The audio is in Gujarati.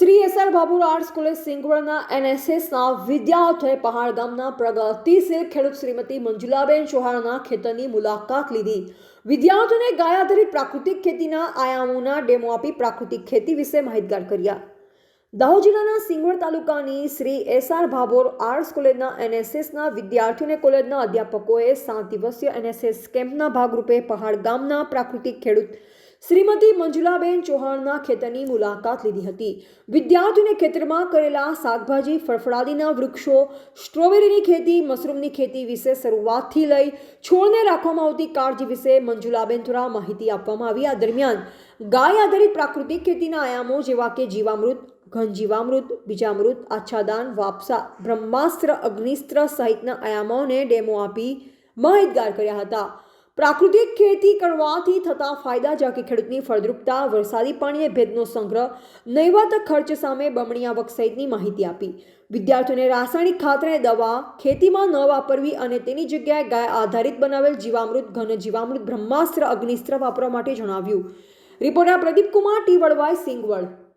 શ્રી એસઆર બાબુરા આર્ટ સ્કૂલે સિંગવડના એનએસએસના વિદ્યાર્થીઓએ પહાડ ગામના પ્રગતિશીલ ખેડૂત શ્રીમતી મંજુલાબેન ચૌહાણના ખેતરની મુલાકાત લીધી. વિદ્યાર્થીઓને ગાય પ્રાકૃતિક ખેતીના આયામોના ડેમો આપી પ્રાકૃતિક ખેતી વિશે માહિતગાર કર્યા. દાહોદ જિલ્લાના સિંગવડ તાલુકાની શ્રી એસઆર ભાભોર આર્ટ્સ કોલેજના એનએસએસના વિદ્યાર્થીઓને કોલેજના અધ્યાપકોએ સાત દિવસીય એનએસએસ કેમ્પના ભાગરૂપે પહાડ ગામના પ્રાકૃતિક ખેડૂત શ્રીમતી મંજુલાબેન ચૌહાણના ખેતરની મુલાકાત લીધી હતી. વિદ્યાર્થીઓને ખેતરમાં કરેલા શાકભાજી, ફળફળાદીના વૃક્ષો, સ્ટ્રોબેરીની ખેતી, મશરૂમની ખેતી વિશે શરૂઆતથી લઈ છોડને રાખવામાં આવતી કાળજી વિશે મંજુલાબેન દ્વારા માહિતી આપવામાં આવી. આ દરમિયાન ગાય આધારિત પ્રાકૃતિક ખેતીના આયામો જેવા કે જીવામૃત ઘન જીવામૃત બીજામૃત, આચ્છાદાન, વાપસા, બ્રહ્માસ્ત્ર, અગ્નિસ્ત્ર સહિતના આયામોને ડેમો આપી માહિતગાર કર્યા હતા. પ્રાકૃતિક ખેતી કરવાથી થતા ફાયદા, જ્યાં કે ખેડૂતની ફળદ્રુપતા, વરસાદી પાણીને ભેદનો સંગ્રહ, નહીવત ખર્ચ સામે બમણી આવક સહિતની માહિતી આપી. વિદ્યાર્થીઓને રાસાયણિક ખાતર અને દવા ખેતીમાં ન વાપરવી અને તેની જગ્યાએ ગાય આધારિત બનાવેલ જીવામૃત, ઘન જીવામૃત, બ્રહ્માસ્ત્ર, અગ્નિસ્ત્ર વાપરવા માટે જણાવ્યું. રિપોર્ટર પ્રદીપ કુમાર ટી વડવાય સિંગવડ.